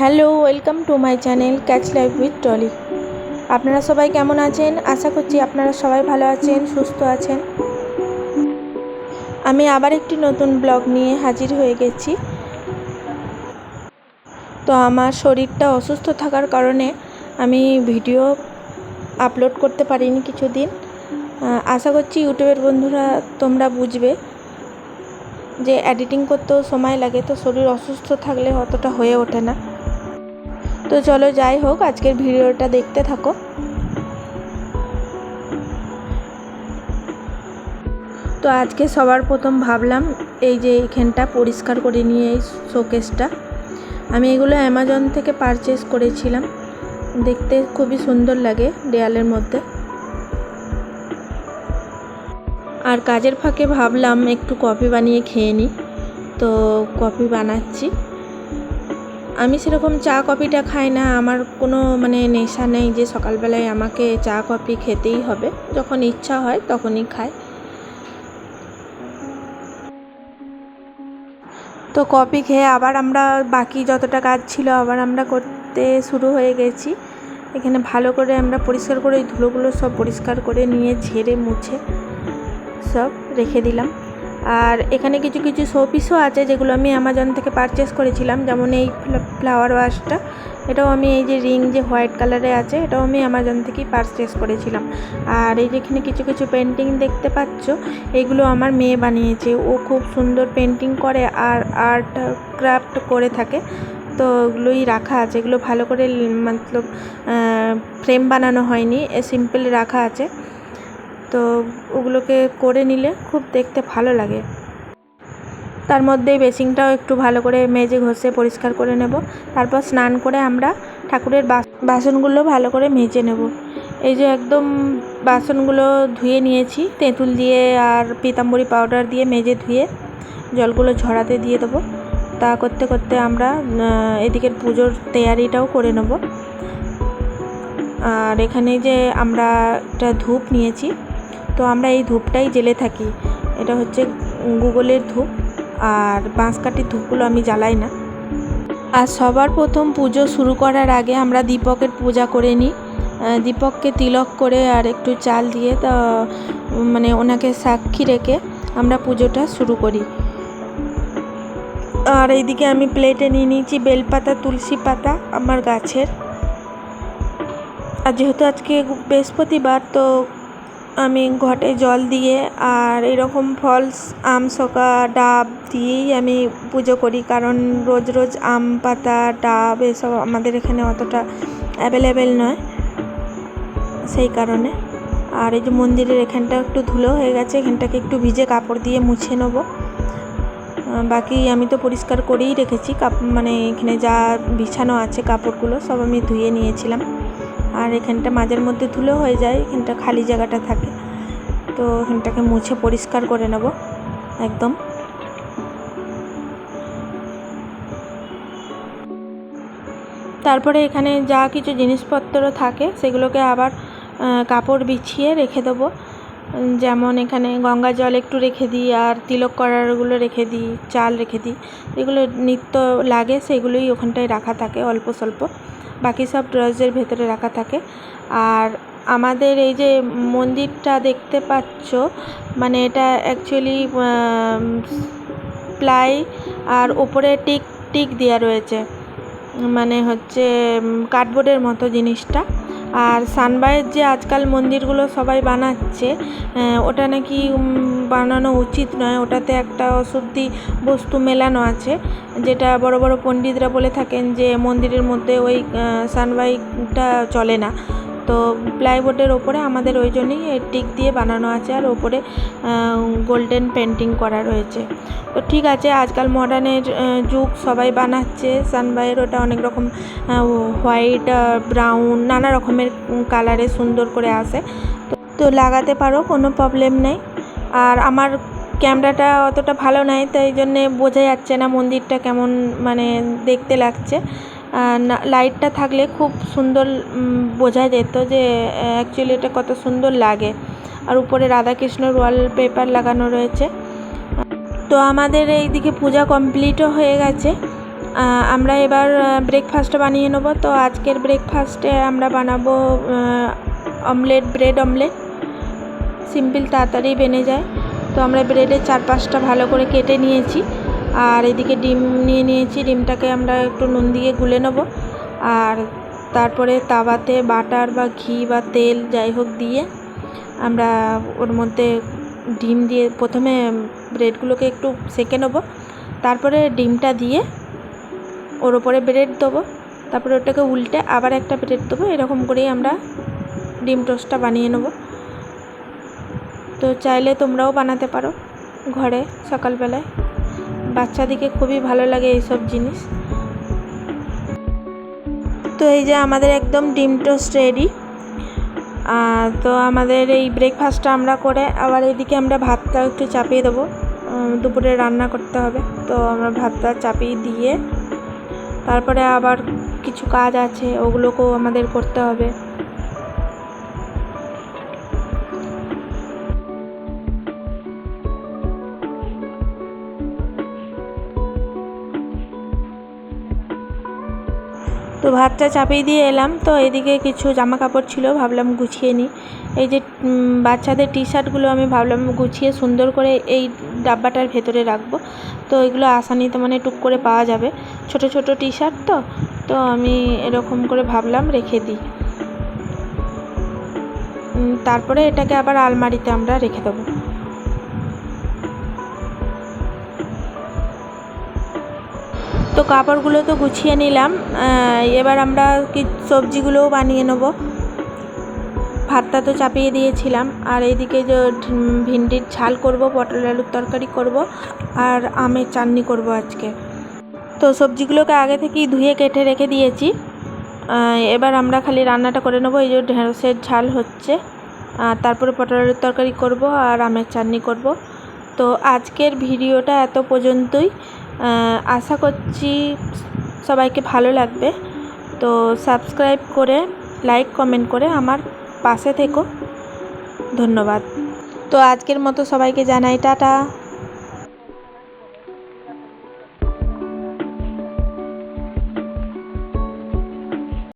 Hello, welcome to my channel catch life with Tolly. আপনারা সবাই কেমন আছেন? আশা করছি আপনারা সবাই ভালো আছেন, সুস্থ আছেন। আমি আবার একটি নতুন ব্লগ নিয়ে হাজির হয়ে গেছি। তো আমার শরীরটা অসুস্থ থাকার কারণে আমি ভিডিও আপলোড করতে পারিনি কিছুদিন। আশা করছি ইউটিউবের বন্ধুরা তোমরা বুঝবে যে এডিটিং করতেও সময় লাগে, তো শরীর অসুস্থ থাকলে অতটা হয়ে ওঠে না। তো চলো যাই হোক, আজকের ভিডিওটা দেখতে থাকো। তো আজকে সবার প্রথম ভাবলাম, এই যে এখানটা পরিষ্কার করে নিয়ে এই শোকেসটা। আমি এগুলো অ্যামাজন থেকে পারচেস করেছিলাম। দেখতে খুবই সুন্দর লাগে দেয়ালের মধ্যে। আর কাজের ফাঁকে ভাবলাম একটু কফি বানিয়ে খেয়ে নিই। তো কফি বানাচ্ছি। আমি সেরকম চা কফিটা খাই না, আমার কোনো মানে নেশা নেই যে সকালবেলায় আমাকে চা কফি খেতেই হবে। যখন ইচ্ছা হয় তখনই খাই। তো কফি খেয়ে আবার আমরা বাকি যতটা কাজ ছিল আবার আমরা করতে শুরু হয়ে গেছি। এখানে ভালো করে আমরা পরিষ্কার করে ওই ধুলোগুলো সব পরিষ্কার করে নিয়ে ঝেড়ে মুছে সব রেখে দিলাম। আর এখানে কিছু কিছু শোপিসও আছে যেগুলো আমি অ্যামাজন থেকে পারচেস করেছিলাম, যেমন এই ফ্লাওয়ার ওয়াশটা এটাও আমি এই যে রিং যে হোয়াইট কালারে আছে, এটাও আমি অ্যামাজন থেকেই পারচেস করেছিলাম। আর এই যেখানে কিছু কিছু পেন্টিং দেখতে পাচ্ছ, এগুলো আমার মেয়ে বানিয়েছে। ও খুব সুন্দর পেন্টিং করে আর আর্ট ক্রাফট করে থাকে। তো ওগুলোই রাখা আছে। এগুলো ভালো করে মতলব ফ্রেম বানানো হয়নি সিম্পল রাখা আছে। তো ওগুলোকে করে নিলে খুব দেখতে ভালো লাগে। তার মধ্যে বেসিংটাও একটু ভালো করে মেজে ঘষে পরিষ্কার করে নেব। তারপর স্নান করে আমরা ঠাকুরের বাস- বাসনগুলো ভালো করে মেজে নেব। এই যে একদম বাসনগুলো ধুয়ে নিয়েছি, তেঁতুল দিয়ে আর পিতাম্বরী পাউডার দিয়ে মেজে ধুয়ে জলগুলো ঝরাতে দিয়ে দেবো। তা করতে করতে আমরা এদিকের পুজোর তৈয়ারিটাও করে নেব। আর এখানে যে আমরা একটা ধূপ নিয়েছি তো আমরা এই ধূপটাই জেলে থাকি। এটা হচ্ছে গুগলের ধূপ, আর বাঁশকাঠির ধূপগুলো আমি জ্বালাই না। আর সবার প্রথম পুজো শুরু করার আগে আমরা দীপকের পূজা করে নিই। দীপককে তিলক করে আর একটু চাল দিয়ে তা মানে ওনাকে সাক্ষী রেখে আমরা পুজোটা শুরু করি। আর এইদিকে আমি প্লেটে নিয়ে নিয়েছি বেলপাতা, তুলসী পাতা আমার গাছের। আর যেহেতু আজকে বৃহস্পতিবার, তো আমি ঘটে জল দিয়ে আর এরকম ফলস, আম, শকা, ডাব দিয়েই আমি পুজো করি। কারণ রোজ রোজ আম, পাতা, ডাব এসব আমাদের এখানে অতটা অ্যাভেলেবেল নয় সেই কারণে। আর এই যে মন্দিরের এখানটা একটু ধুলো হয়ে গেছে, এখানটাকে একটু ভিজে কাপড় দিয়ে মুছে নেব। বাকি আমি তো পরিষ্কার করেই রেখেছি। কাপ মানে এখানে যা বিছানো আছে, কাপড়গুলো সব আমি ধুয়ে নিয়েছিলাম। আর এখানটা মাঝের মধ্যে ধুলো হয়ে যায়, এখানটা খালি জায়গাটা থাকে। তো এখানটাকে মুছে পরিষ্কার করে নেব, একদম। তারপরে এখানে যা কিছু জিনিসপত্র থাকে, সেগুলোকে আবার কাপড় বিছিয়ে রেখে দেবো। যেমন এখানে গঙ্গা জল একটু রেখে দিই, আর তিলক করারগুলো রেখে দিই, চাল রেখে দিই। এগুলো নিত্য লাগে, সেগুলোই ওখানটায় রাখা থাকে, অল্প স্বল্প। বাকি সব ড্রজের ভেতরে রাখা থাকে। আর আমাদের এই যে মন্দিরটা দেখতে পাচ্ছ মানে এটা অ্যাকচুয়ালি প্লাই আর ওপরে টিক টিক দেওয়া রয়েছে। মানে হচ্ছে কার্ডবোর্ডের মতো জিনিসটা। আর সানবাইয়ের যে আজকাল মন্দিরগুলো সবাই বানাচ্ছে ওটা নাকি বানানো উচিত নয়। ওটাতে একটা অশুদ্ধি বস্তু মেলানো আছে, যেটা বড় বড় পণ্ডিতরা বলে থাকেন যে মন্দিরের মধ্যে ওই সানবাইটা চলে না। তো প্লাইবোর্ডের ওপরে আমাদের ওই জন্যই টিক দিয়ে বানানো আছে আর ওপরে গোল্ডেন পেন্টিং করা রয়েছে। তো ঠিক আছে, আজকাল মডার্নের যুগ, সবাই বানাচ্ছে। সানবাইয়ের ওটা অনেক রকম হোয়াইট ব্রাউন নানা রকমের কালারে সুন্দর করে আসে। তো লাগাতে পারো, কোনো প্রবলেম নেই। আর আমার ক্যামেরাটা অতটা ভালো নয় তাই জন্যে বোঝা যাচ্ছে না মন্দিরটা কেমন মানে দেখতে লাগছে। লাইটটা থাকলে খুব সুন্দর বোঝা যেত যে অ্যাকচুয়ালি এটা কত সুন্দর লাগে। আর উপরে রাধাকৃষ্ণর ওয়ালপেপার লাগানো রয়েছে। তো আমাদের এইদিকে পূজা কমপ্লিটও হয়ে গেছে। আমরা এবার ব্রেকফাস্টটা বানিয়ে নেব। তো আজকের ব্রেকফাস্টে আমরা বানাবো অমলেট ব্রেড অমলেট সিম্পল তাড়াতাড়ি বেনে যায়। তো আমরা ব্রেডের চার পাঁচটা ভালো করে কেটে নিয়েছি। আর এদিকে ডিম নিয়ে নিয়েছি। ডিমটাকে আমরা একটু নুন দিয়ে গুলে নেব। আর তারপরে তাওয়াতে বাটার বা ঘি বা তেল যাই হোক দিয়ে আমরা ওর মধ্যে ডিম দিয়ে প্রথমে ব্রেডগুলোকে একটু সেঁকে নেব। তারপরে ডিমটা দিয়ে ওর ওপরে ব্রেড দেবো। তারপরে ওটাকে উল্টে আবার একটা ব্রেড দেবো। এরকম করেই আমরা ডিম টোস্টটা বানিয়ে নেব। তো চাইলে তোমরাও বানাতে পারো ঘরে সকালবেলায়। বাচ্চাদিকে খুবই ভালো লাগে এইসব জিনিস। তো এই যে আমাদের একদম ডিম টোস্ট রেডি। তো আমাদের এই ব্রেকফাস্টটা আমরা করে আবার এদিকে আমরা ভাতটা একটু চাপিয়ে দেবো। দুপুরে রান্না করতে হবে। তো আমরা ভাতটা চাপিয়ে দিয়ে তারপরে আবার কিছু কাজ আছে, ওগুলোকেও আমাদের করতে হবে। ভাতটা চাপিয়ে দিয়ে এলাম। তো এদিকে কিছু জামা কাপড় ছিল, ভাবলাম গুছিয়ে নিই। এই যে বাচ্চাদের টি শার্টগুলো আমি ভাবলাম গুছিয়ে সুন্দর করে এই ডাব্বাটার ভেতরে রাখব। তো এগুলো আসানিতে মানে টুক করে পাওয়া যাবে। ছোট ছোট টি শার্ট তো তো আমি এরকম করে ভাবলাম রেখে দিই। তারপরে এটাকে আবার আলমারিতে আমরা রেখে দেবো। তো কাপড়গুলো তো গুছিয়ে নিলাম। এবার আমরা কি সবজিগুলোও বানিয়ে নেব। ভাতটা তো চাপিয়ে দিয়েছিলাম। আর এইদিকে যে ভিন্ডির ঝাল করব, পটল আলুর তরকারি করব, আর আমের চাটনি করব আজকে। তো সবজিগুলোকে আগে থেকেই ধুয়ে কেটে রেখে দিয়েছি। এবার আমরা খালি রান্নাটা করে নেব। এই যে ঢেঁড়সের ঝাল হচ্ছে। আর তারপরে পটল আলুর তরকারি করব আর আমের চাটনি করব। তো আজকের ভিডিওটা এত পর্যন্তই। আশা করছি সবাইকে ভালো লাগবে। তো সাবস্ক্রাইব করে, লাইক, কমেন্ট করে আমার পাশে থেকো। ধন্যবাদ। তো আজকের মতো সবাইকে জানাই টাটা।